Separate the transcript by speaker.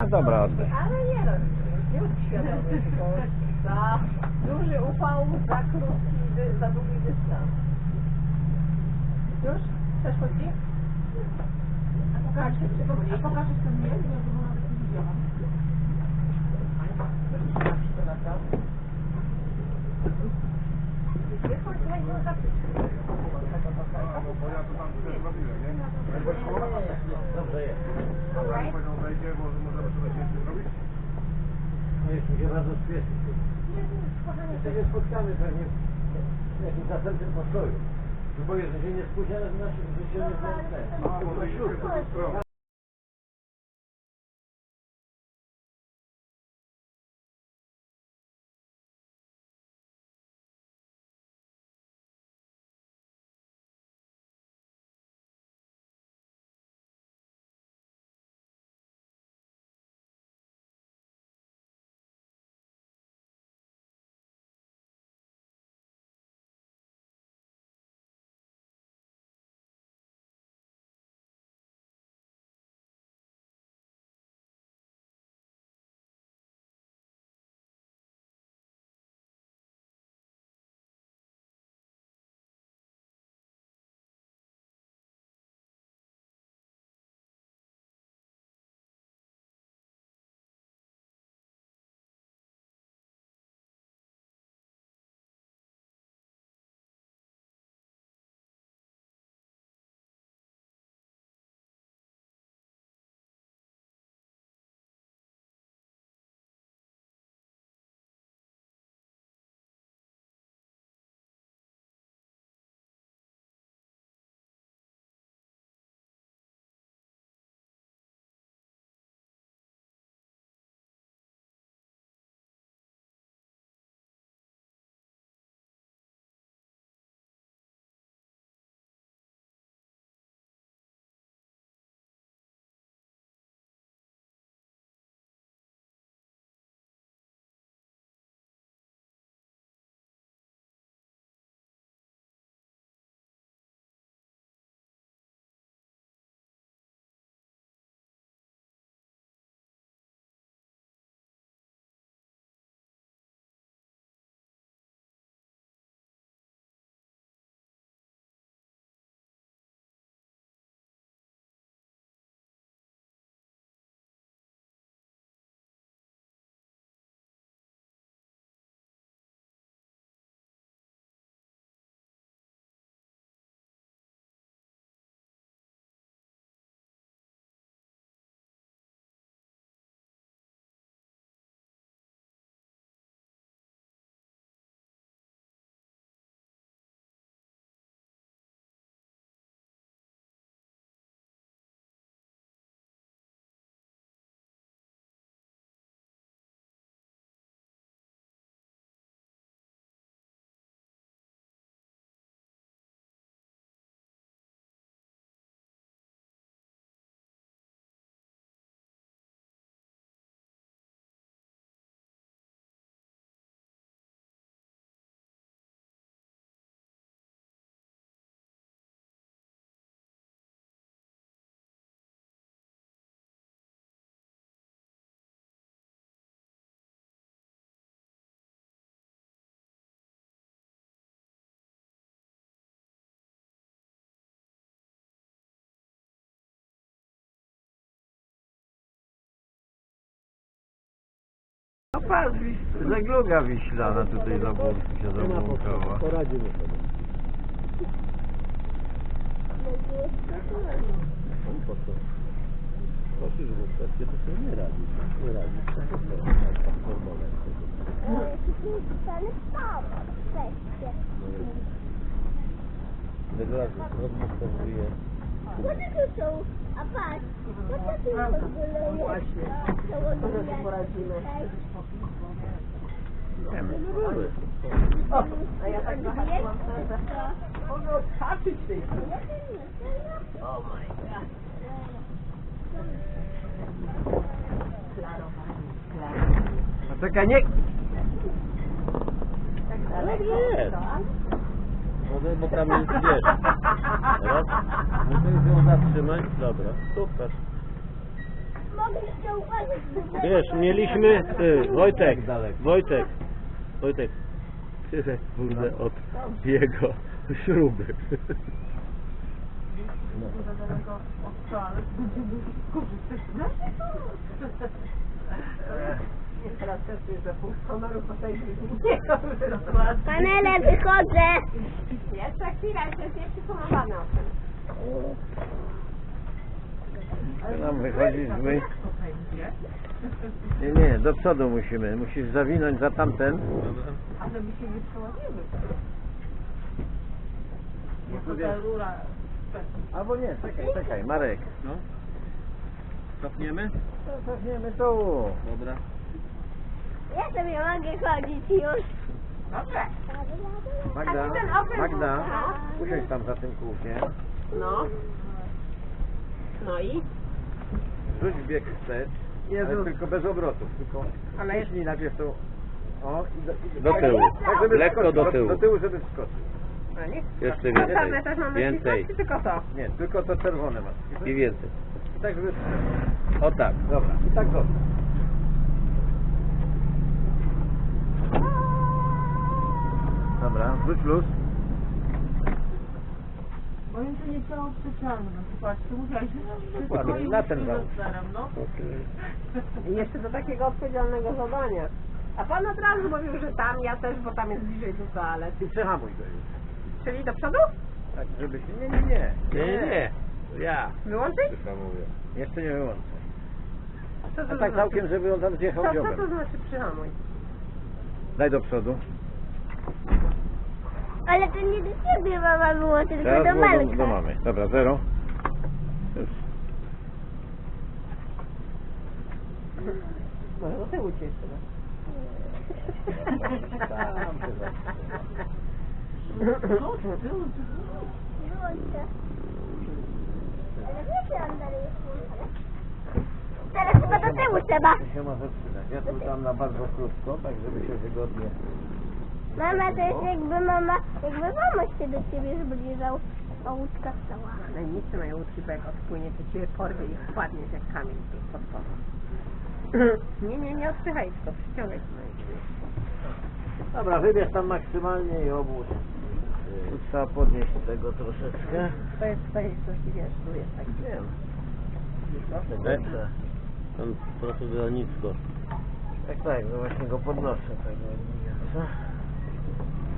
Speaker 1: A dobra, oddaj.
Speaker 2: Ale nie no, nie świadomy, tylko za duży upał, za krótki, dy- za długi dystans. Już? Chcesz chodzi? A pokażesz, a pokażesz to nawet nie widziałam.
Speaker 3: Bo ja to tam też robiłem, nie?
Speaker 1: Dobrze jest.
Speaker 3: Dobra, jak powiedział wejdzie, może możemy sobie zdjęcie zrobić?
Speaker 1: No jest mi się bardzo śpieszy. Jeszcze się spotkamy pewnie w jakimś następnym postoju. No Boję, że się nie spóźnia, ale znaczy, że się nie znajdę. No żegluga wiślana tutaj za burki się zabłąkała.
Speaker 4: Poradzimy sobie. Po co? Proszę, żeby kwestie to sobie nie radzi. Nie radzi. To jest to, tak rozmostowuje.
Speaker 5: Co to są? A patrz, tu w ogóle jest?
Speaker 2: Właśnie.
Speaker 5: Założone.
Speaker 2: Może poradzimy.
Speaker 1: Wiemy.
Speaker 2: O, a ja tak zahaczyłam serce. Mogę odhaczyć tej O my god.
Speaker 1: A czekaj, nie...
Speaker 2: Tak
Speaker 4: No
Speaker 2: dalej.
Speaker 4: nie. Może, bo tam jest, wiesz. Zatrzymać. Dobra, super.
Speaker 5: Mamo, mogliście uważać, bo
Speaker 4: Wiesz, mieliśmy... Ty, Wojtek,
Speaker 1: Daleko.
Speaker 4: Wojtek, Wojtek. Tyle, kurde, od jego śruby.
Speaker 2: Nie, teraz też jest za pół honoru po tej nie.
Speaker 5: Panele, wychodzę.
Speaker 2: Jeszcze chwila, jeszcze jest nieprzypomowane o tym.
Speaker 1: To nam wychodzi zły. Nie, nie, do przodu musimy. Musisz zawinąć za tamten.
Speaker 2: A żeby się nie przełaziły. Jako ta rura.
Speaker 1: Albo nie, czekaj, czekaj, Marek.
Speaker 4: No. Cofniemy?
Speaker 1: To Cofniemy tu.
Speaker 4: Dobra.
Speaker 5: Ja sobie mogę chodzić już.
Speaker 2: Dobrze.
Speaker 1: Magda, Magda, usiądź tam za tym kółkiem.
Speaker 2: No. No i?
Speaker 1: Rzuć bieg wstecz, ale tylko bez obrotów. Tylko
Speaker 2: Ale jest-
Speaker 1: ciśnij najpierw tu. O, i do, i
Speaker 4: Do tyłu.
Speaker 1: Tak, żeby
Speaker 4: Lekko
Speaker 1: wskoczył,
Speaker 4: do tyłu.
Speaker 1: Do tyłu, żeby wskoczył.
Speaker 2: Nie?
Speaker 4: Jeszcze
Speaker 2: A
Speaker 4: więcej.
Speaker 2: czarne też mamy
Speaker 4: Więcej.
Speaker 2: czy tylko to?
Speaker 1: Nie, tylko to czerwone masz.
Speaker 4: I więcej.
Speaker 1: I tak, żeby...
Speaker 4: O tak.
Speaker 1: Dobra, i tak został. Dobra, rzuć luz.
Speaker 2: Bo im to nie chciało przyciągnąć. Patrz, tu musiałeś
Speaker 1: Dokładnie, na ten załóż.
Speaker 2: no. I jeszcze do takiego odpowiedzialnego zadania. A pan od razu mówił, że tam, ja też, bo tam jest bliżej do toalet.
Speaker 1: I przehamuj go już.
Speaker 2: Czyli do przodu?
Speaker 1: Tak, żeby się... Nie, nie, nie.
Speaker 4: Nie, nie, nie. Ja.
Speaker 2: Wyłączyć?
Speaker 4: Przyhamuję.
Speaker 1: Jeszcze nie wyłączę.
Speaker 2: A co
Speaker 1: A
Speaker 2: to
Speaker 1: tak
Speaker 2: znaczy?
Speaker 1: całkiem, żeby on tam zjechał
Speaker 2: Co, co
Speaker 1: dziobem.
Speaker 2: to znaczy przyhamuj?
Speaker 1: Daj do przodu.
Speaker 5: Ale to nie do ciebie mama było, tylko
Speaker 1: Teraz
Speaker 5: do
Speaker 1: było do, do mamy. Dobra, zero. Już.
Speaker 2: Może do tyłu cię jeszcze.
Speaker 1: Tam się
Speaker 5: Wyłączę. Ale wiecie, on dalej jest. Teraz chyba do tyłu trzeba.
Speaker 1: To się może przydać. Ja tu tam na bardzo krótko, tak żeby się wygodnie...
Speaker 5: Mama, to jest jakby mama, jakby mama się do ciebie zbliżał, a łódka stała.
Speaker 2: Najmniejsze mają łódki, bo jak odpłynie, to cię porwie i wpadniesz jak kamień pod spodem. Nie, nie, nie odpychaj, tylko przyciągaj.
Speaker 1: Dobra, wybierz tam maksymalnie i obłóż. Tu trzeba podnieść tego troszeczkę.
Speaker 2: To jest, to jest coś, wiesz, tu jest tak.
Speaker 1: Wiem.
Speaker 4: Lecę. Tam trochę za nisko.
Speaker 1: Tak, tak, no właśnie go podnoszę. Tak,